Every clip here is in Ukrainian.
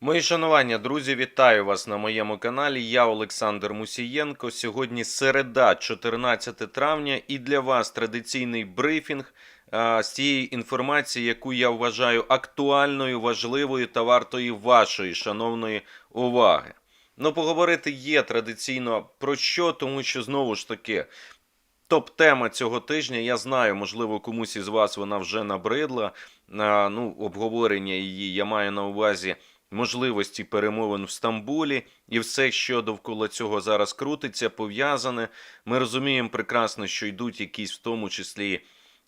Мої шанування, друзі, вітаю вас на моєму каналі. Я Олександр Мусієнко. Сьогодні середа, 14 травня, і для вас традиційний брифінг а, з тієї інформації, яку я вважаю актуальною, важливою та вартою вашої шановної уваги. Ну, поговорити є традиційно про що, тому що знову ж таки. Топ-тема цього тижня, я знаю, можливо, комусь із вас вона вже набридла. Ну, обговорення її я маю на увазі можливості перемовин в Стамбулі і все, що довкола цього зараз крутиться, пов'язане. Ми розуміємо прекрасно, що йдуть якісь в тому числі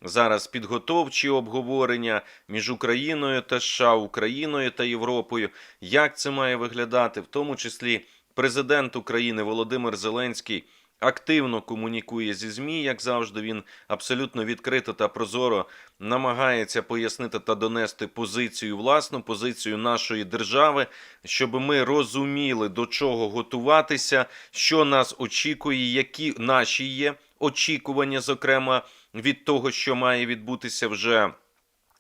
зараз підготовчі обговорення між Україною та США, Україною та Європою. Як це має виглядати, в тому числі президент України Володимир Зеленський. Активно комунікує зі ЗМІ, як завжди, він абсолютно відкрито та прозоро намагається пояснити та донести позицію власну, позицію нашої держави, щоб ми розуміли, до чого готуватися, що нас очікує, які наші є очікування, зокрема від того, що має відбутися вже.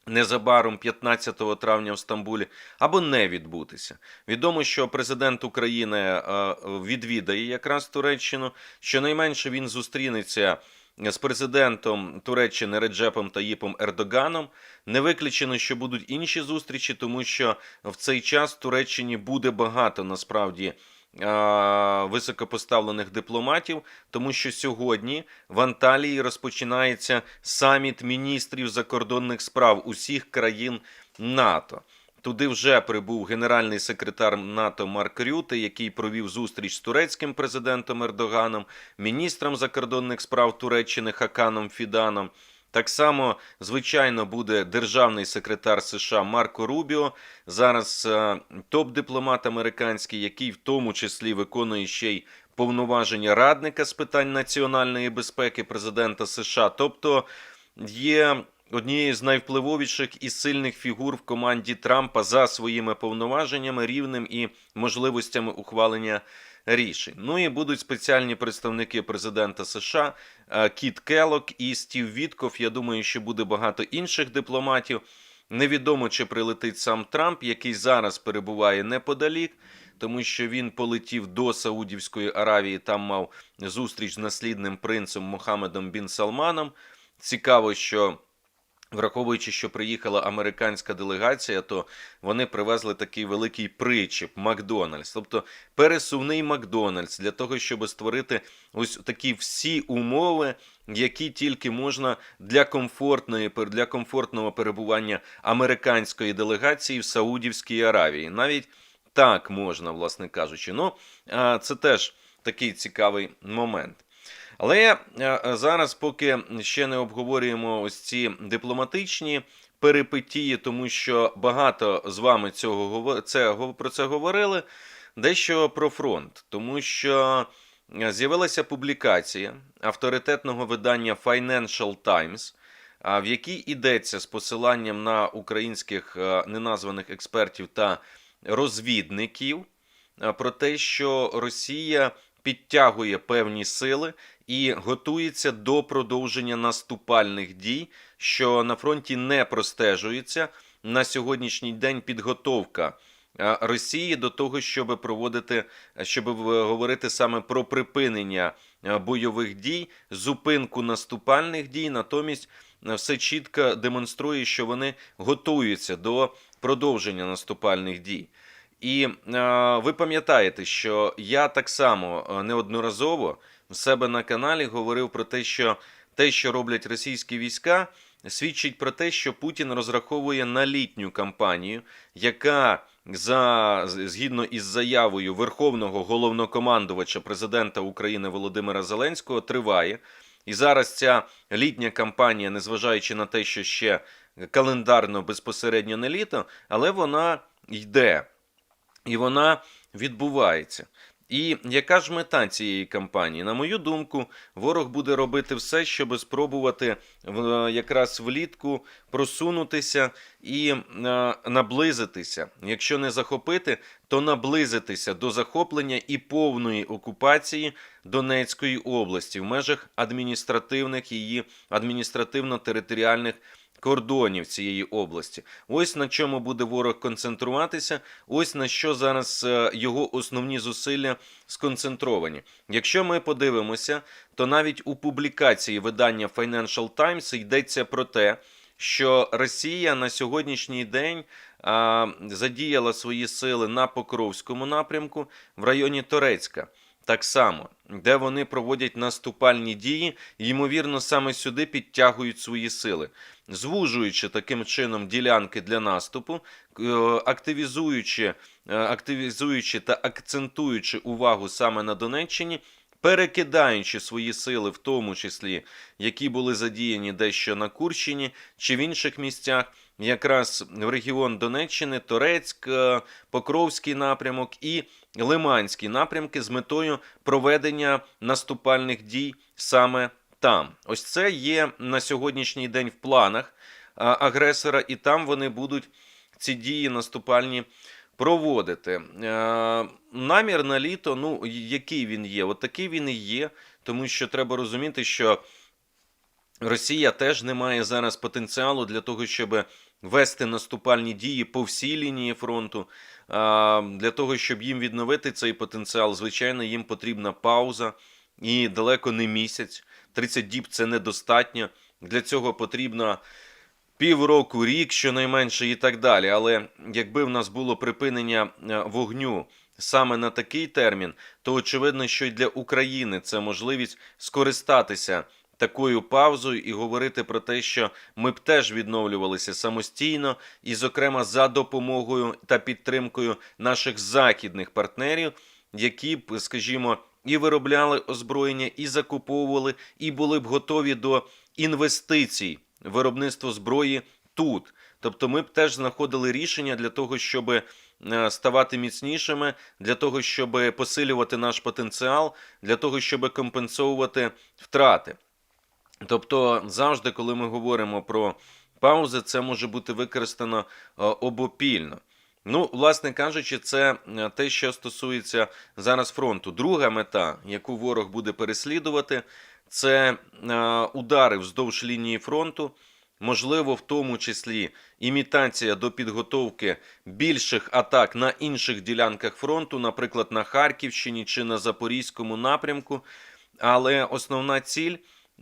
Незабаром 15 травня в Стамбулі або не відбутися. Відомо, що президент України е, відвідає якраз Туреччину. Щонайменше він зустрінеться з президентом Туреччини Реджепом Таїпом Ердоганом. Не виключено, що будуть інші зустрічі, тому що в цей час в Туреччині буде багато насправді. Е, Високопоставлених дипломатів, тому що сьогодні в Анталії розпочинається саміт міністрів закордонних справ усіх країн НАТО. Туди вже прибув генеральний секретар НАТО Марк Рюте, який провів зустріч з турецьким президентом Ердоганом, міністром закордонних справ Туреччини Хаканом Фіданом. Так само, звичайно, буде державний секретар США Марко Рубіо. Зараз е, топ-дипломат американський, який в тому числі виконує ще й повноваження радника з питань національної безпеки президента США. Тобто є однією з найвпливовіших і сильних фігур в команді Трампа за своїми повноваженнями, рівнем і можливостями ухвалення рішень. Ну і будуть спеціальні представники президента США е, Кіт Келок і Стів Вітков. Я думаю, що буде багато інших дипломатів. Невідомо, чи прилетить сам Трамп, який зараз перебуває неподалік, тому що він полетів до Саудівської Аравії, там мав зустріч з наслідним принцем Мохамедом Бін Салманом. Цікаво, що. Враховуючи, що приїхала американська делегація, то вони привезли такий великий причіп Макдональдс, тобто пересувний Макдональдс, для того, щоб створити ось такі всі умови, які тільки можна для комфортної для комфортного перебування американської делегації в Саудівській Аравії. Навіть так можна, власне кажучи. Ну це теж такий цікавий момент. Але е, зараз, поки ще не обговорюємо ось ці дипломатичні перипетії, тому що багато з вами цього це, про це говорили. Дещо про фронт, тому що е, з'явилася публікація авторитетного видання Financial Times, в якій йдеться з посиланням на українських е, неназваних експертів та розвідників про те, що Росія підтягує певні сили і готується до продовження наступальних дій, що на фронті не простежується на сьогоднішній день підготовка. Росії до того, щоб проводити, щоб говорити саме про припинення бойових дій, зупинку наступальних дій, натомість все чітко демонструє, що вони готуються до продовження наступальних дій. І е, ви пам'ятаєте, що я так само неодноразово в себе на каналі говорив про те, що те, що роблять російські війська, свідчить про те, що Путін розраховує на літню кампанію, яка за згідно із заявою Верховного головнокомандувача президента України Володимира Зеленського триває. І зараз ця літня кампанія, незважаючи на те, що ще календарно безпосередньо не літо, але вона йде і вона відбувається. І яка ж мета цієї кампанії? На мою думку, ворог буде робити все, щоб спробувати якраз влітку просунутися і е, наблизитися. Якщо не захопити, то наблизитися до захоплення і повної окупації Донецької області в межах адміністративних її адміністративно-територіальних кордонів цієї області. Ось на чому буде ворог концентруватися, ось на що зараз е, його основні зусилля сконцентровані. Якщо ми подивимося, то навіть у публікації видання Financial Times йдеться про те, що Росія на сьогоднішній день задіяла свої сили на Покровському напрямку в районі Торецька. Так само, де вони проводять наступальні дії, ймовірно, саме сюди підтягують свої сили, звужуючи таким чином ділянки для наступу, е, активізуючи, е, активізуючи та акцентуючи увагу саме на Донеччині, перекидаючи свої сили, в тому числі, які були задіяні дещо на Курщині чи в інших місцях, якраз в регіон Донеччини, Торецьк, е, Покровський напрямок і Лиманський напрямки з метою проведення наступальних дій саме там. Ось це є на сьогоднішній день в планах агресора, і там вони будуть ці дії наступальні проводити. Е, намір на літо, ну який він є? От такий він і є, тому що треба розуміти, що Росія теж не має зараз потенціалу для того, щоб вести наступальні дії по всій лінії фронту. Для того, щоб їм відновити цей потенціал, звичайно, їм потрібна пауза і далеко не місяць. 30 діб це недостатньо. Для цього потрібно півроку, рік, щонайменше, і так далі. Але якби в нас було припинення е, вогню саме на такий термін, то очевидно, що й для України це можливість скористатися такою паузою і говорити про те, що ми б теж відновлювалися самостійно, і, зокрема, за допомогою та підтримкою наших західних партнерів, які б, скажімо, і виробляли озброєння, і закуповували, і були б готові до інвестицій виробництво зброї тут. Тобто, ми б теж знаходили рішення для того, щоб е, ставати міцнішими, для того, щоб посилювати наш потенціал, для того, щоб компенсовувати втрати. Тобто, завжди, коли ми говоримо про паузи, це може бути використано е, обопільно. Ну, власне кажучи, це е, те, що стосується зараз фронту. Друга мета, яку ворог буде переслідувати, це е, удари вздовж лінії фронту. Можливо, в тому числі імітація до підготовки більших атак на інших ділянках фронту, наприклад, на Харківщині чи на Запорізькому напрямку. Але основна ціль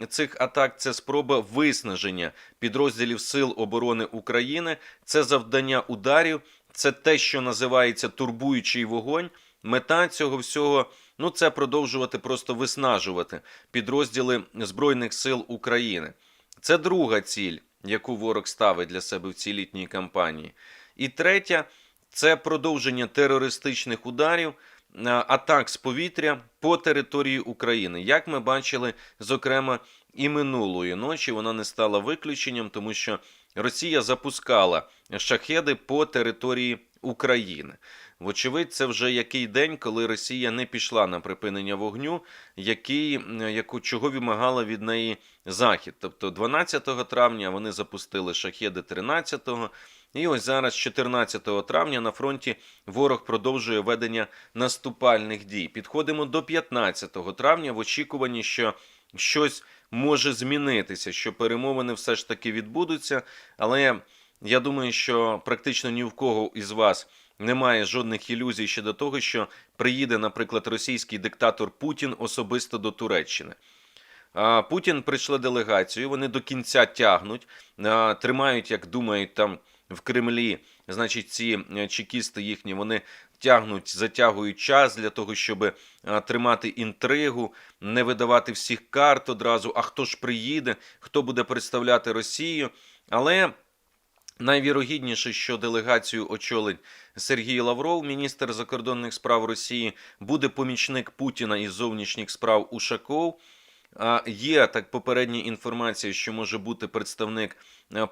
цих атак це спроба виснаження підрозділів Сил оборони України, це завдання ударів, це те, що називається турбуючий вогонь. Мета цього всього ну це продовжувати просто виснажувати підрозділи Збройних сил України. Це друга ціль, яку ворог ставить для себе в цій літній кампанії. І третя це продовження терористичних ударів, атак з повітря по території України. Як ми бачили, зокрема, і минулої ночі вона не стала виключенням, тому що Росія запускала шахеди по території України. Вочевидь, це вже який день, коли Росія не пішла на припинення вогню, який, яку, чого вимагала від неї Захід. Тобто 12 травня вони запустили шахеди 13-го, і ось зараз, 14 травня, на фронті ворог продовжує ведення наступальних дій. Підходимо до 15 травня в очікуванні, що щось може змінитися, що перемовини все ж таки відбудуться. Але я думаю, що практично ні в кого із вас немає жодних ілюзій щодо того, що приїде, наприклад, російський диктатор Путін особисто до Туреччини. Путін прийшли делегацію, вони до кінця тягнуть, тримають, як думають, там в Кремлі, значить, ці е, чекісти їхні вони тягнуть, затягують час для того, щоб тримати інтригу, не видавати всіх карт одразу. А хто ж приїде, хто буде представляти Росію? Але найвірогідніше, що делегацію очолить Сергій Лавров, міністр закордонних справ Росії, буде помічник Путіна із зовнішніх справ Ушаков. Є так попередня інформація, що може бути представник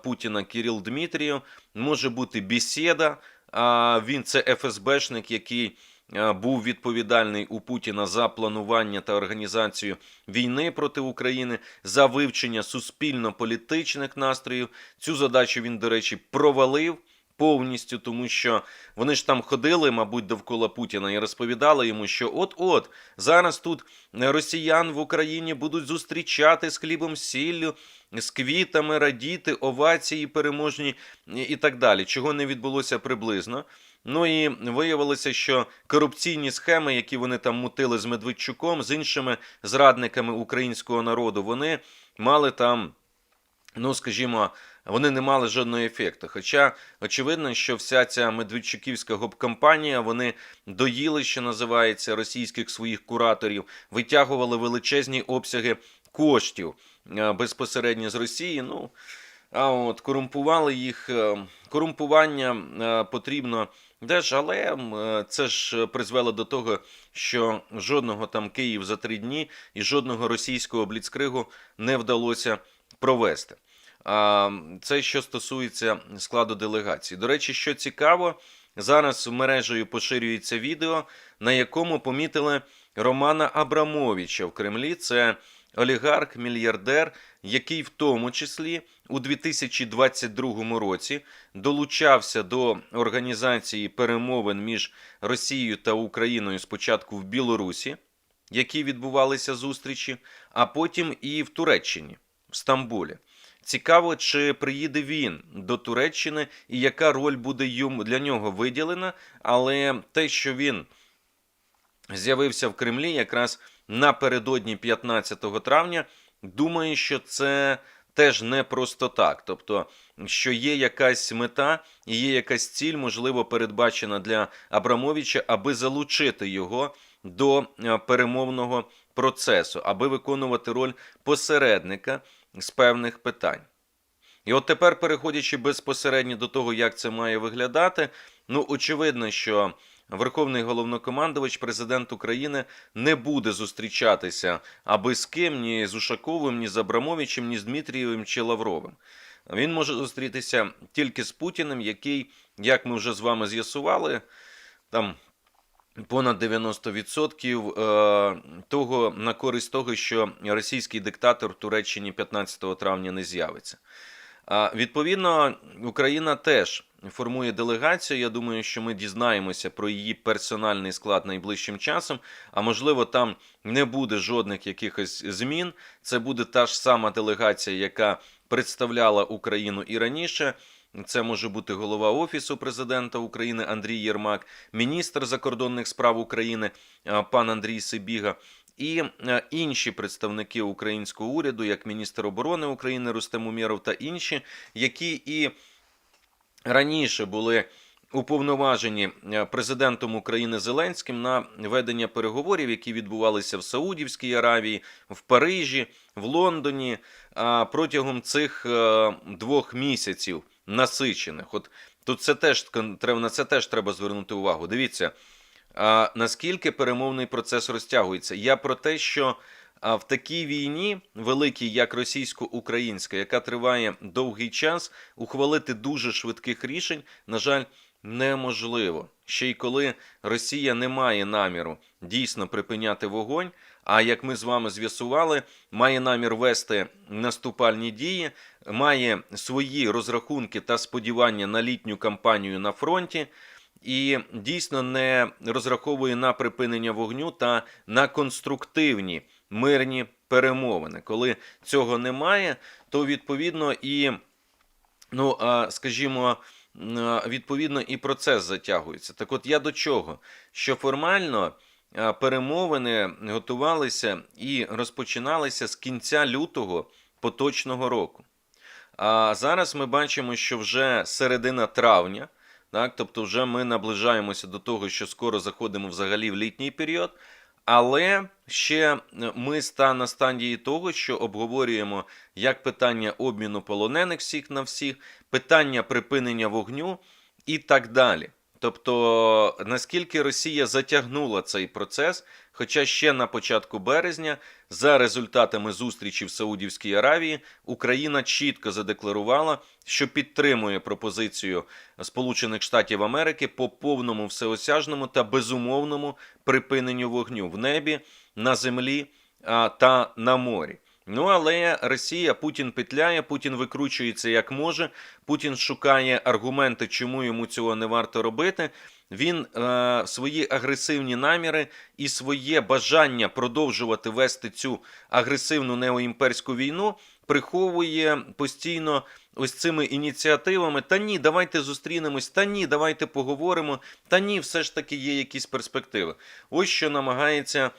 Путіна Кирил Дмитрієв, може бути бесіда. А він це ФСБшник, який був відповідальний у Путіна за планування та організацію війни проти України, за вивчення суспільно-політичних настроїв. Цю задачу він, до речі, провалив. повністю, тому що вони ж там ходили, мабуть, довкола Путіна і розповідали йому, що от-от зараз тут росіян в Україні будуть зустрічати з хлібом сіллю, з квітами, радіти, овації переможні і так далі. Чого не відбулося приблизно. Ну і виявилося, що корупційні схеми, які вони там мутили з Медведчуком, з іншими зрадниками українського народу, вони мали там, ну скажімо, вони не мали жодного ефекту. Хоча очевидно, що вся ця медведчуківська гоп-кампанія, вони доїли, що називається, російських своїх кураторів, витягували величезні обсяги коштів е, безпосередньо з Росії. Ну а от корумпували їх. е, Корумпування е, потрібно теж, але е, це ж призвело до того, що жодного там Київ за три дні і жодного російського бліцкригу не вдалося провести. А, Це що стосується складу делегації. До речі, що цікаво, зараз мережею поширюється відео, на якому помітили Романа Абрамовича в Кремлі. Це олігарх, мільярдер, який в тому числі у 2022 році долучався до організації перемовин між Росією та Україною спочатку в Білорусі, які відбувалися зустрічі, а потім і в Туреччині, в Стамбулі. Цікаво, чи приїде він до Туреччини і яка роль буде йому для нього виділена, але те, що він з'явився в Кремлі якраз напередодні 15 травня, думаю, що це теж не просто так. Тобто, що є якась мета і є якась ціль, можливо, передбачена для Абрамовича, аби залучити його до е, перемовного процесу, аби виконувати роль посередника з певних питань. І от тепер, переходячи безпосередньо до того, як це має виглядати, ну очевидно, що Верховний головнокомандувач, президент України, не буде зустрічатися аби з ким, ні з Ушаковим, ні з Абрамовичем, ні з Дмитрієвим чи Лавровим. Він може зустрітися тільки з Путіним, який, як ми вже з вами з'ясували, там понад 90% е, того на користь того, що російський диктатор в Туреччині 15 травня не з'явиться. Відповідно, Україна теж формує делегацію. Я думаю, що ми дізнаємося про її персональний склад найближчим часом. А можливо, там не буде жодних якихось змін. Це буде та ж сама делегація, яка представляла Україну і раніше. Це може бути голова Офісу президента України Андрій Єрмак, міністр закордонних справ України пан Андрій Сибіга. І інші представники українського уряду, як міністр оборони України Рустем Умєров та інші, які і раніше були уповноважені е, президентом України Зеленським на ведення переговорів, які відбувалися в Саудівській Аравії, в Парижі, в Лондоні протягом цих е, двох місяців насичених. От тут це теж на це теж треба звернути увагу. Дивіться. Наскільки перемовний процес розтягується. Я про те, що а, в такій війні, великій, як російсько-українська, яка триває довгий час, ухвалити дуже швидких рішень, на жаль, неможливо. Ще й коли Росія не має наміру дійсно припиняти вогонь. А як ми з вами з'ясували, має намір вести наступальні дії, має свої розрахунки та сподівання на літню кампанію на фронті і дійсно не розраховує на припинення вогню та на конструктивні мирні перемовини. Коли цього немає, то відповідно і, ну скажімо, відповідно і процес затягується. Так от я до чого? Що формально. Перемовини готувалися і розпочиналися з кінця лютого поточного року. А зараз ми бачимо, що вже середина травня, так, тобто вже ми наближаємося до того, що скоро заходимо взагалі в літній період. Але ще е, ми ста на стадії того, що обговорюємо як питання обміну полонених всіх на всіх, питання припинення вогню і так далі. Тобто, наскільки Росія затягнула цей процес, хоча ще на початку березня, за результатами зустрічі в Саудівській Аравії, Україна чітко задекларувала, що підтримує пропозицію Сполучених Штатів Америки по повному всеосяжному та безумовному припиненню вогню в небі, на землі та на морі. Ну але Росія, Путін петляє, Путін викручується як може. Путін шукає аргументи, чому йому цього не варто робити. Він е, свої агресивні наміри і своє бажання продовжувати вести цю агресивну неоімперську війну приховує постійно ось цими ініціативами. Та ні, давайте зустрінемось, та ні, давайте поговоримо. Та ні, все ж таки є якісь перспективи. Ось що намагається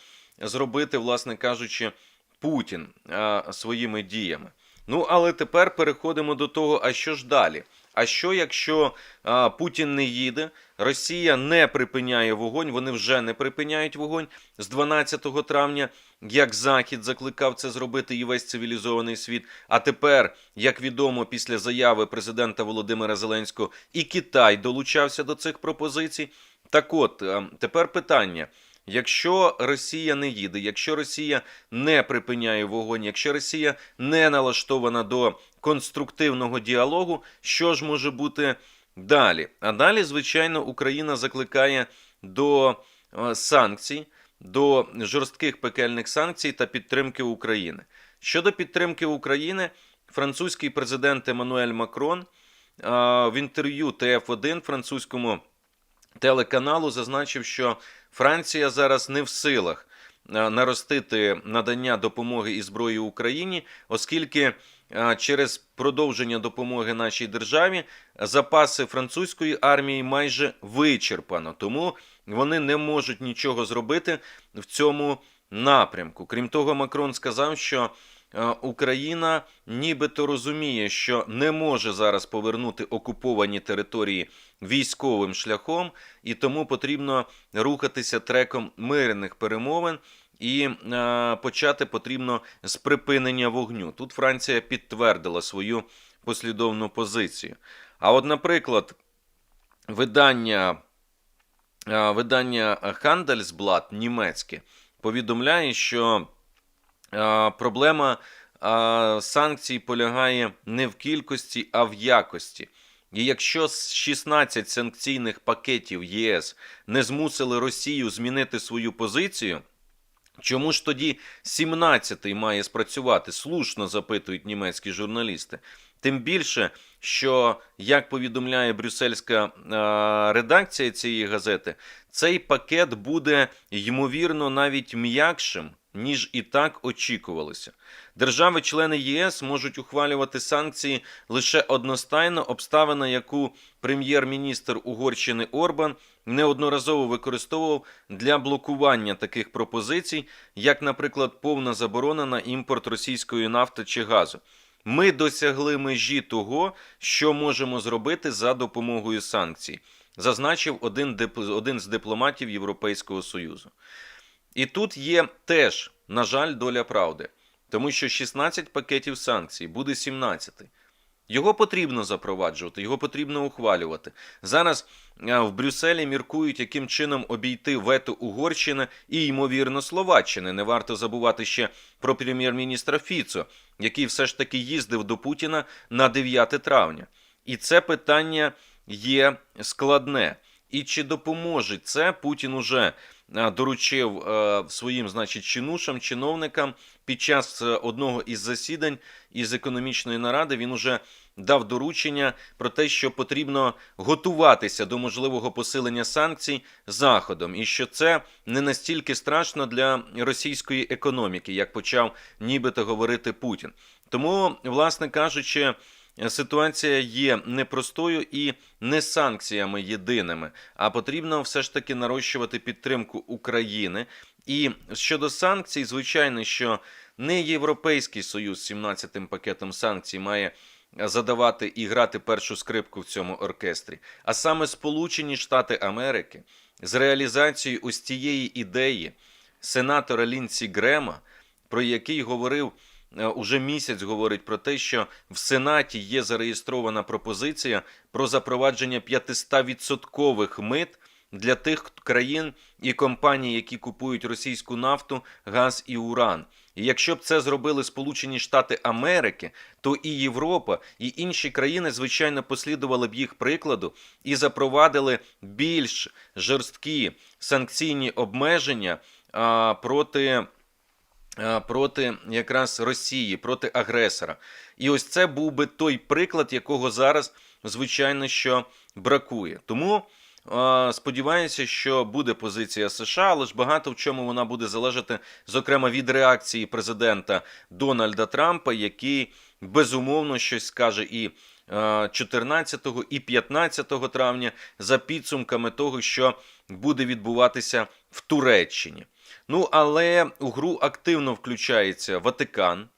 зробити, власне кажучи, Путін а, своїми діями. Ну, але тепер переходимо до того, а що ж далі? А що якщо а, Путін не їде, Росія не припиняє вогонь, вони вже не припиняють вогонь з 12 травня, як Захід закликав це зробити і весь цивілізований світ. А тепер, як відомо, після заяви президента Володимира Зеленського і Китай долучався до цих пропозицій. Так от, тепер питання. Якщо Росія не їде, якщо Росія не припиняє вогонь, якщо Росія не налаштована до конструктивного діалогу, що ж може бути далі? А далі, звичайно, Україна закликає до е, санкцій, до жорстких пекельних санкцій та підтримки України. Щодо підтримки України, французький президент Еммануель Макрон е, в інтерв'ю ТФ1 французькому телеканалу зазначив, що Франція зараз не в силах е, наростити надання допомоги і зброї Україні, оскільки через продовження допомоги нашій державі запаси французької армії майже вичерпано, тому вони не можуть нічого зробити в цьому напрямку. Крім того, Макрон сказав, що е, Україна нібито розуміє, що не може зараз повернути окуповані території військовим шляхом, і тому потрібно рухатися треком мирних перемовин. І е, почати потрібно з припинення вогню. Тут Франція підтвердила свою послідовну позицію. А от, наприклад, видання, е, видання Handelsblatt німецьке повідомляє, що е, проблема е, санкцій полягає не в кількості, а в якості. І якщо з 16 санкційних пакетів ЄС не змусили Росію змінити свою позицію, чому ж тоді 17-й має спрацювати? Слушно запитують німецькі журналісти. Тим більше, що, як повідомляє брюссельська е, редакція цієї газети, цей пакет буде ймовірно навіть м'якшим, ніж і так очікувалося. Держави-члени ЄС можуть ухвалювати санкції лише одностайно, обставина, яку прем'єр-міністр Угорщини Орбан неодноразово використовував для блокування таких пропозицій, як, наприклад, повна заборона на імпорт російської нафти чи газу. Ми досягли межі того, що можемо зробити за допомогою санкцій, зазначив один, один з дипломатів Європейського Союзу. І тут є теж, на жаль, доля правди, тому що 16 пакетів санкцій буде 17. Його потрібно запроваджувати, його потрібно ухвалювати. Зараз е, в Брюсселі міркують, яким чином обійти вето Угорщини і, ймовірно, Словаччини. Не варто забувати ще про прем'єр-міністра Фіцо, який все ж таки їздив до Путіна на 9 травня. І це питання є складне. І чи допоможе це Путін уже доручив е, своїм, значить, чинушам, чиновникам під час е, одного із засідань із економічної наради він уже дав доручення про те, що потрібно готуватися до можливого посилення санкцій заходом, і що це не настільки страшно для російської економіки, як почав нібито говорити Путін. Тому, власне кажучи. Ситуація є непростою і не санкціями єдиними, а потрібно все ж таки нарощувати підтримку України. І щодо санкцій, звичайно, що не Європейський Союз з 17-м пакетом санкцій має задавати і грати першу скрипку в цьому оркестрі, а саме Сполучені Штати Америки з реалізацією ось тієї ідеї сенатора Лінсі Грема, про який говорив. Е, Уже місяць говорить про те, що в Сенаті є зареєстрована пропозиція про запровадження 500% мит для тих країн і компаній, які купують російську нафту, газ і уран. І якщо б це зробили Сполучені Штати Америки, то і Європа, і інші країни, звичайно, послідували б їх прикладу і запровадили більш жорсткі санкційні обмеження а, проти проти якраз Росії, проти агресора. І ось це був би той приклад, якого зараз, звичайно, що бракує. Тому е, сподіваюся, що буде позиція США, але ж багато в чому вона буде залежати, зокрема, від реакції президента Дональда Трампа, який безумовно щось скаже і. е, 14 і 15 травня за підсумками того, що буде відбуватися в Туреччині. Ну але у гру активно включається Ватикан.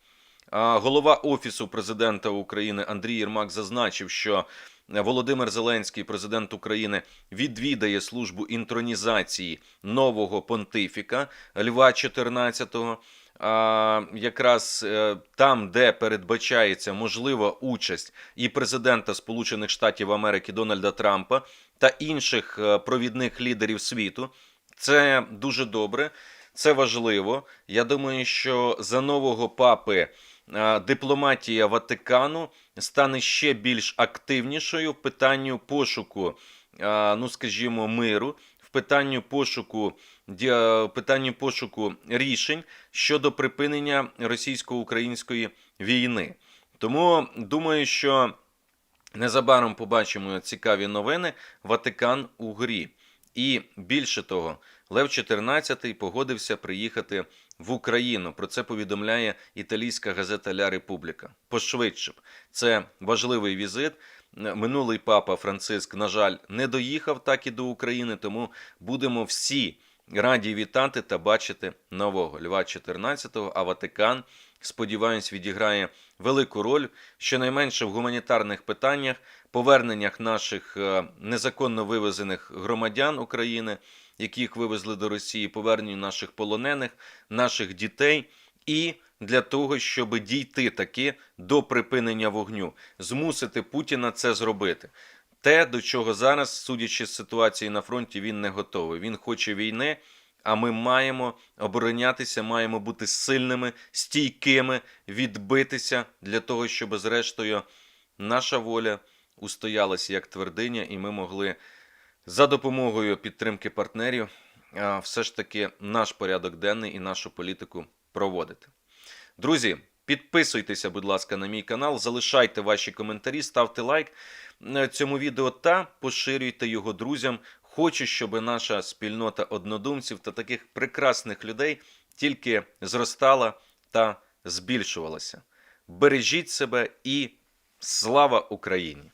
Голова Офісу президента України Андрій Єрмак зазначив, що Володимир Зеленський, президент України, відвідає службу інтронізації нового понтифіка Льва 14-го. А, якраз е, там, де передбачається можлива участь і президента Сполучених Штатів Америки Дональда Трампа та інших е, провідних лідерів світу, це дуже добре, це важливо. Я думаю, що за нового папи дипломатія Ватикану стане ще більш активнішою в питанні пошуку, ну скажімо, миру, в питанні пошуку, питанні пошуку рішень щодо припинення російсько-української війни. Тому думаю, що незабаром побачимо цікаві новини. Ватикан у грі. І більше того, Лев XIV погодився приїхати в Україну. Про це повідомляє італійська газета Ля Републіка. Пошвидше б. Це важливий візит. Минулий папа Франциск, на жаль, не доїхав так і до України, тому будемо всі раді вітати та бачити нового Льва XIV, а Ватикан, сподіваюсь, відіграє велику роль, щонайменше в гуманітарних питаннях, поверненнях наших е, незаконно вивезених громадян України, яких вивезли до Росії, поверненню наших полонених, наших дітей і для того, щоб дійти таки до припинення вогню, змусити Путіна це зробити. Те, до чого зараз, судячи з ситуації на фронті, він не готовий. Він хоче війни, а ми маємо оборонятися, маємо бути сильними, стійкими, відбитися для того, щоб, зрештою, наша воля устоялася як твердиня, і ми могли за допомогою підтримки партнерів все ж таки наш порядок денний і нашу політику проводити. Друзі, підписуйтеся, будь ласка, на мій канал, залишайте ваші коментарі, ставте лайк е, цьому відео та поширюйте його друзям. Хочу, щоб наша спільнота однодумців та таких прекрасних людей тільки зростала та збільшувалася. Бережіть себе і слава Україні!